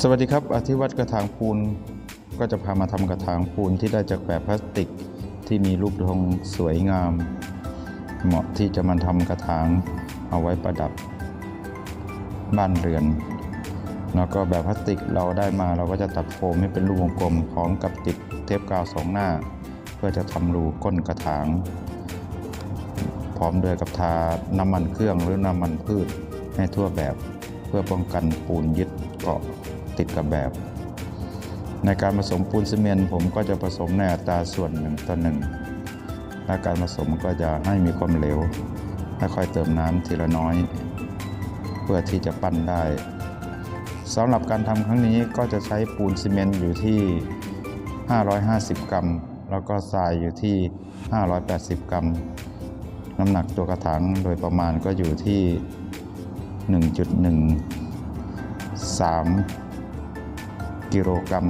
สวัสดีครับ อธิวัตรกระถางปูนก็จะพามาทำกระถางปูนที่ได้จากแบบพลาสติกที่มีรูปทรงสวยงาม เหมาะที่จะมาทำกระถางเอาไว้ประดับบ้านเรือน แล้วก็แบบพลาสติกเราได้มาเราก็จะตัดโฟมให้เป็นรูปวงกลมพร้อมกับติดเทปกาวสองหน้า เพื่อจะทำรูก้นกระถาง พร้อมด้วยกับทาน้ำมันเครื่องหรือน้ำมันพืชให้ทั่วแบบเพื่อป้องกันปูนยึดเกาะ ติดกับแบบ ในการผสมปูนซีเมนต์ผมก็จะผสมในอัตราส่วนหนึ่งต่อหนึ่งและการผสมก็จะให้มีความเหลวและค่อยเติมน้ำทีละน้อย เพื่อที่จะปั้นได้สำหรับการทำครั้งนี้ก็จะใช้ปูนซีเมนต์อยู่ที่ 550 กรัม แล้วก็ทรายอยู่ที่ 580 กรัม น้ำหนักตัวกระถางโดยประมาณก็อยู่ที่ 1.13 กิโลกรัม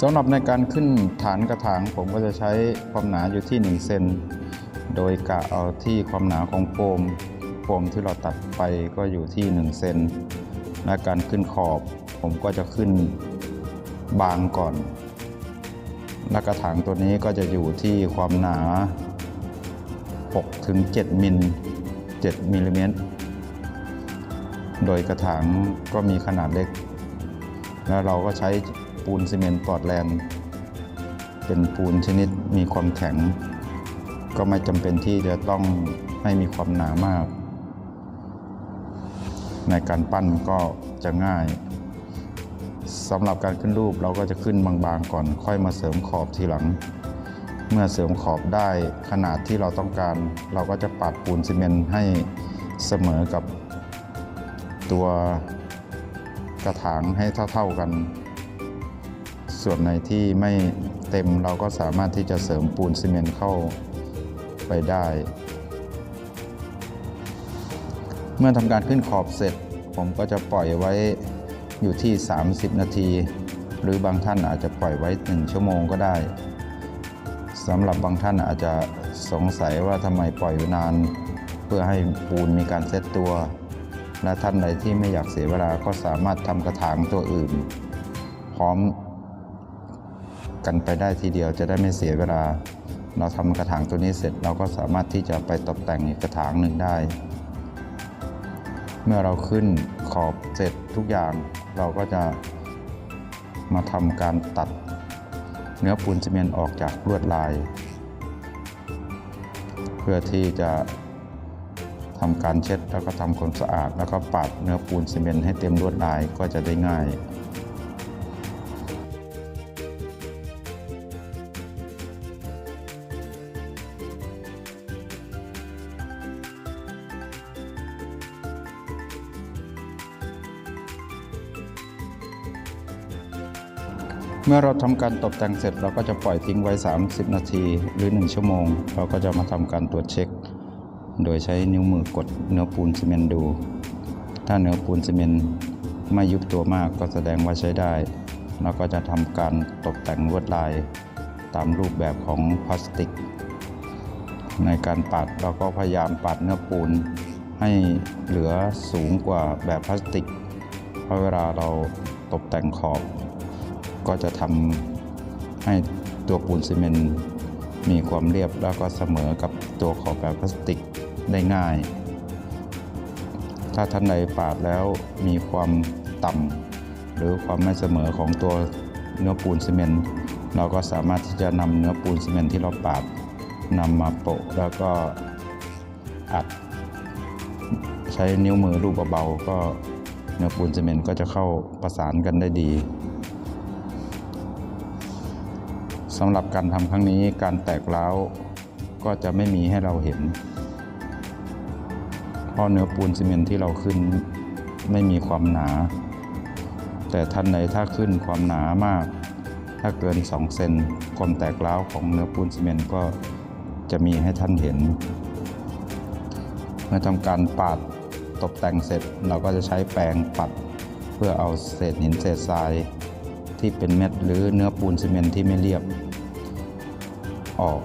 สำหรับในการขึ้นฐานกระถางผมก็จะใช้ความหนาอยู่ที่ 1 เซน โดยกะเอาที่ความหนาของโฟม โฟมที่เราตัดไปก็อยู่ที่ 1 เซน และการขึ้นขอบผมก็จะขึ้นบางก่อน และกระถางตัวนี้ก็จะอยู่ที่ความหนา 6 ถึง 7 มิล 7 มิลลิเมตร โดยกระถางก็มีขนาดเล็ก แล้วเราก็ใช้ปูนซีเมนต์ปอร์ตแลนด์เป็นปูนชนิดมีความแข็ง ก็ไม่จำเป็นที่จะต้องให้มีความหนามาก ในการปั้นก็จะง่ายสำหรับการขึ้นรูปเราก็จะขึ้นบางๆก่อน ค่อยมาเสริมขอบทีหลัง เมื่อเสริมขอบได้ขนาดที่เราต้องการ เราก็จะปาดปูนซีเมนต์ให้เสมอกับตัว กระถางให้เท่า ๆกัน ส่วนในที่ไม่เต็มเราก็สามารถที่จะเสริมปูนซีเมนต์เข้าไปได้ เมื่อทำการขึ้นขอบเสร็จ ผมก็จะปล่อยไว้อยู่ที่ 30 นาที หรือบางท่านอาจจะปล่อยไว้ 1 ชั่วโมงก็ได้สำหรับบางท่านอาจจะสงสัยว่าทำไมปล่อยไว้นาน เพื่อให้ปูนมีการเซตตัว และท่านใดที่ไม่อยากเสียเวลาก็สามารถทำกระถางตัวอื่น พร้อมกันไปได้ทีเดียวจะได้ไม่เสียเวลา เราทำกระถางตัวนี้เสร็จเราก็สามารถที่จะไปตกแต่งอีกกระถางหนึ่งได้ เมื่อเราขึ้นขอบเสร็จทุกอย่างเราก็จะมาทำการตัดเนื้อปูนซีเมนต์ออกจากลวดลาย เพื่อที่จะ ทำการเช็ดแล้วก็ทำความสะอาด แล้วก็ปาดเนื้อปูนซีเมนต์ให้เต็มลวดลายก็จะได้ง่ายเมื่อเราทำการตกแต่งเสร็จเราก็จะปล่อยทิ้งไว้ 30 นาทีหรือ 1 ชั่วโมง เราก็จะมาทำการตรวจเช็ค โดยใช้นิ้วมือกดเนื้อปูนซีเมนต์ดู ถ้าเนื้อปูนซีเมนต์ไม่ยุบตัวมากก็แสดงว่าใช้ได้เราก็จะทำการตกแต่งลวดลายตามรูปแบบของพลาสติก ในการปัดเราก็พยายามปัดเนื้อปูนให้เหลือสูงกว่าแบบพลาสติก เพราะเวลาเราตกแต่งขอบ ก็จะทำให้ตัวปูนซีเมนต์มีความเรียบแล้วก็เสมอกับตัวขอบแบบพลาสติก ได้ง่าย ถ้าท่านใดปาดแล้วมีความต่ำหรือความไม่เสมอของตัวเนื้อปูนซีเมนต์เราก็สามารถที่จะนำเนื้อปูนซีเมนต์ที่เราปาดนำมาโปะแล้วก็อัด ใช้นิ้วมือลูบเบาๆก็เนื้อปูนซีเมนต์ก็จะเข้าประสานกันได้ดีสำหรับการทำครั้งนี้การแตกร้าวก็จะไม่มีให้เราเห็น เพราะเนื้อปูนซีเมนที่เราขึ้นไม่มีความหนา แต่ท่านใดถ้าขึ้นความหนามาก ถ้าเกิน 2 เซนความแตกร้าวของเนื้อปูนซีเมนก็จะมีให้ท่านเห็น เมื่อทำการปาดตกแต่งเสร็จเราก็จะใช้แปรงปัด เพื่อเอาเศษหินเศษทราย ที่เป็นเม็ดหรือเนื้อปูนซีเมนที่ไม่เรียบ ออก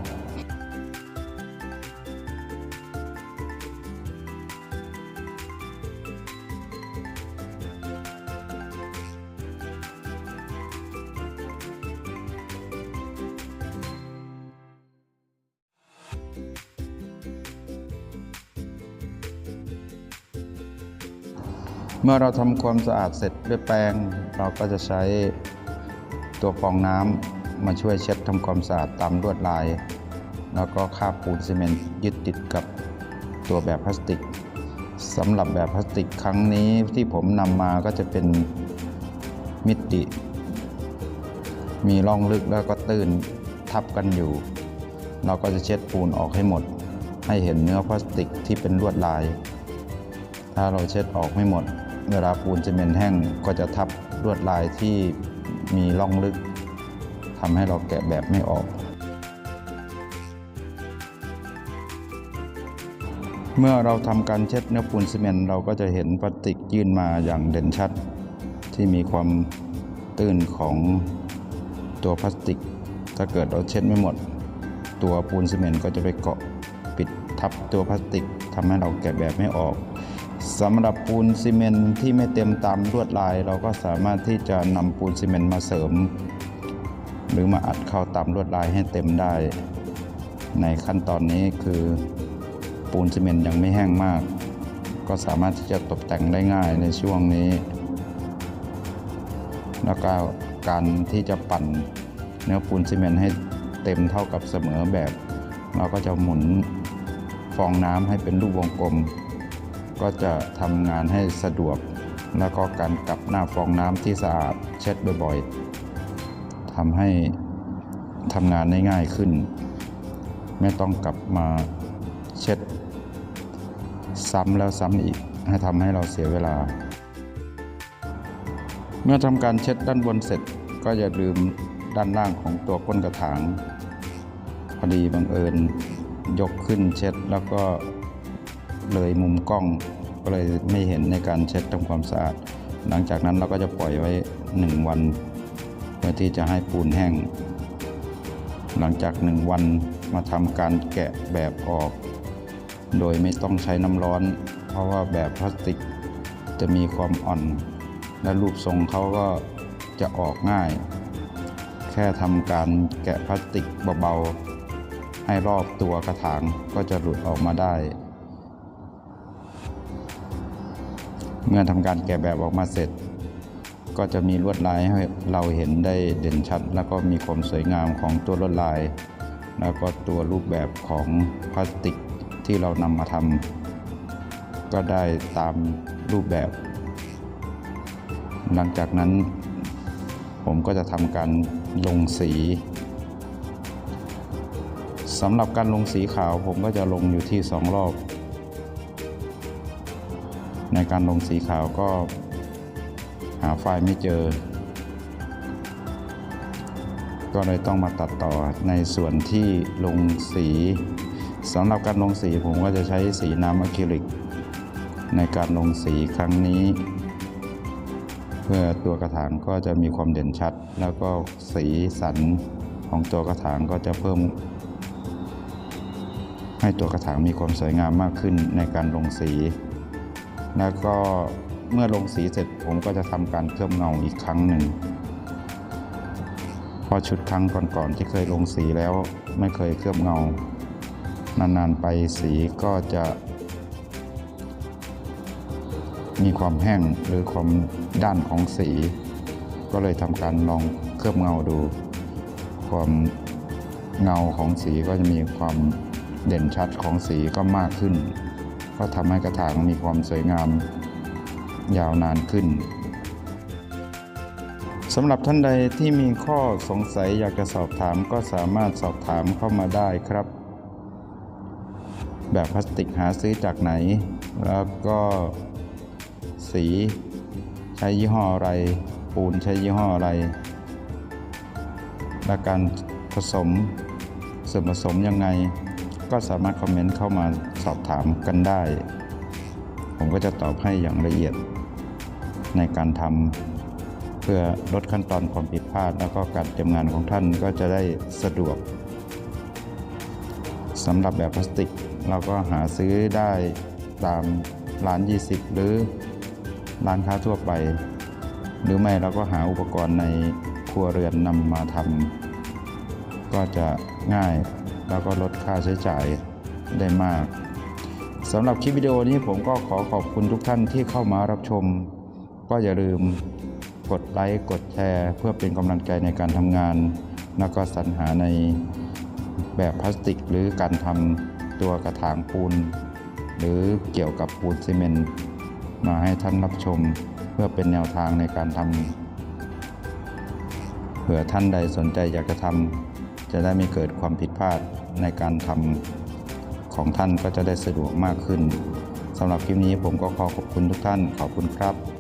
เมื่อเราทำความสะอาดเสร็จด้วยแปรงเราก็จะใช้ตัวฟองน้ำมาช่วยเช็ดทำความสะอาดตามลวดลาย แล้วก็คาบปูนซีเมนต์ยึดติดกับตัวแบบพลาสติกสำหรับแบบพลาสติกครั้งนี้ที่ผมนำมาก็จะเป็นมิติ มีร่องลึกแล้วก็ตื้นทับกันอยู่ เราก็จะเช็ดปูนออกให้หมด ให้เห็นเนื้อพลาสติกที่เป็นลวดลาย ถ้าเราเช็ดออกไม่หมด เวลาปูนซีเมนต์แห้งก็จะทับลวดลายที่มีร่องลึกทำให้เราแกะแบบไม่ออก เมื่อเราทำการเช็ดเนื้อปูนซีเมนต์เราก็จะเห็นพลาสติกยื่นมาอย่างเด่นชัด ที่มีความตื้นของตัวพลาสติก ถ้าเกิดเราเช็ดไม่หมด ตัวปูนซีเมนต์ก็จะไปเกาะปิดทับตัวพลาสติกทำให้เราแกะแบบไม่ออก สำหรับปูนซีเมนที่ไม่เต็มตามลวดลาย เราก็สามารถที่จะนำปูนซีเมนมาเสริม หรือมาอัดเข้าตามลวดลายให้เต็มได้ ในขั้นตอนนี้คือปูนซีเมนยังไม่แห้งมาก ก็สามารถที่จะตกแต่งได้ง่ายในช่วงนี้ แล้วก็การที่จะปั่นเนื้อปูนซีเมนให้เต็มเท่ากับเสมอแบบ เราก็จะหมุนฟองน้ำให้เป็นรูปวงกลม ก็จะทำงานให้สะดวก แล้วก็การกลับหน้าฟองน้ำที่สะอาดเช็ดบ่อยๆทำให้ทำงานได้ง่ายขึ้น ไม่ต้องกลับมาเช็ด ซ้ำแล้วซ้ำอีกให้ทำให้เราเสียเวลา เมื่อทำการเช็ดด้านบนเสร็จก็อย่าลืมด้านล่างของตัวก้นกระถาง พอดีบังเอิญยกขึ้นเช็ดแล้วก็ เลยมุมกล้อง ก็เลยไม่เห็นในการเช็ดทำความสะอาด หลังจากนั้นเราก็จะปล่อยไว้ 1 วัน เพื่อที่จะให้ปูนแห้ง หลังจาก 1 วันมาทำการแกะแบบออก โดยไม่ต้องใช้น้ำร้อน เพราะว่าแบบพลาสติกจะมีความอ่อน และรูปทรงเขาก็จะออกง่าย แค่ทำการแกะพลาสติกเบาๆให้รอบตัวกระถางก็จะหลุดออกมาได้ เมื่อทำการแกะแบบออกมาเสร็จ ก็จะมีลวดลายให้เราเห็นได้เด่นชัด แล้วก็มีความสวยงามของตัวลวดลาย แล้วก็ตัวรูปแบบของพลาสติกที่เรานำมาทำก็ได้ตามรูปแบบ หลังจากนั้น ผมก็จะทำการลงสีสำหรับการลงสีขาวผมก็จะลงอยู่ที่สองรอบ ในการลงสีขาวก็หาไฟล์ไม่เจอ ก็เลยต้องมาตัดต่อในส่วนที่ลงสีสำหรับการลงสีผมก็จะใช้สีน้ำอะคริลิก ในการลงสีครั้งนี้ เพื่อตัวกระถางก็จะมีความเด่นชัด แล้วก็สีสันของตัวกระถางก็จะเพิ่ม ให้ตัวกระถางมีความสวยงามมากขึ้นในการลงสี แล้วก็เมื่อลงสีเสร็จผมก็จะทำการเคลือบเงาอีกครั้งหนึ่งเพราะชุดครั้งก่อนๆที่เคยลงสีแล้วไม่เคยเคลือบเงานานๆไปสีก็จะ มีความแห้งหรือความด้านของสี ก็เลยทำการลองเคลือบเงาดู ความเงาของสีก็จะมีความเด่นชัดของสีก็มากขึ้น ก็ทำให้กระถางมีความสวยงามยาวนานขึ้นสำหรับท่านใดที่มีข้อสงสัยอยากจะสอบถามก็สามารถสอบถามเข้ามาได้ครับ แบบพลาสติกหาซื้อจากไหน แล้วก็สีใช้ยี่ห้ออะไร ปูนใช้ยี่ห้ออะไร และการผสมส่วนผสมยังไง ก็สามารถคอมเมนต์เข้ามาสอบถามกันได้ ผมก็จะตอบให้อย่างละเอียดในการทำเพื่อลดขั้นตอนความผิดพลาด แล้วก็การเตรียมงานของท่านก็จะได้สะดวกสำหรับแบบพลาสติก เราก็หาซื้อได้ตามร้าน 20 หรือร้านค้าทั่วไป หรือไม่เราก็หาอุปกรณ์ในครัวเรือนนำมาทำก็จะง่าย แล้วก็ลดค่าใช้จ่ายได้มากสำหรับคลิปวิดีโอนี้ผมก็ขอขอบคุณทุกท่านที่เข้ามารับชม ก็อย่าลืมกดไลค์กดแชร์ เพื่อเป็นกำลังใจในการทำงาน แล้วก็สรรหาในแบบพลาสติก หรือการทำตัวกระถางปูน หรือเกี่ยวกับปูนซีเมนต์มาให้ท่านรับชม เพื่อเป็นแนวทางในการทำเผื่อท่านใดสนใจอยากจะทำ จะได้ไม่เกิดความผิดพลาดในการทำของท่านก็จะได้สะดวกมากขึ้นสำหรับคลิปนี้ผมก็ขอขอบคุณทุกท่านขอบคุณครับ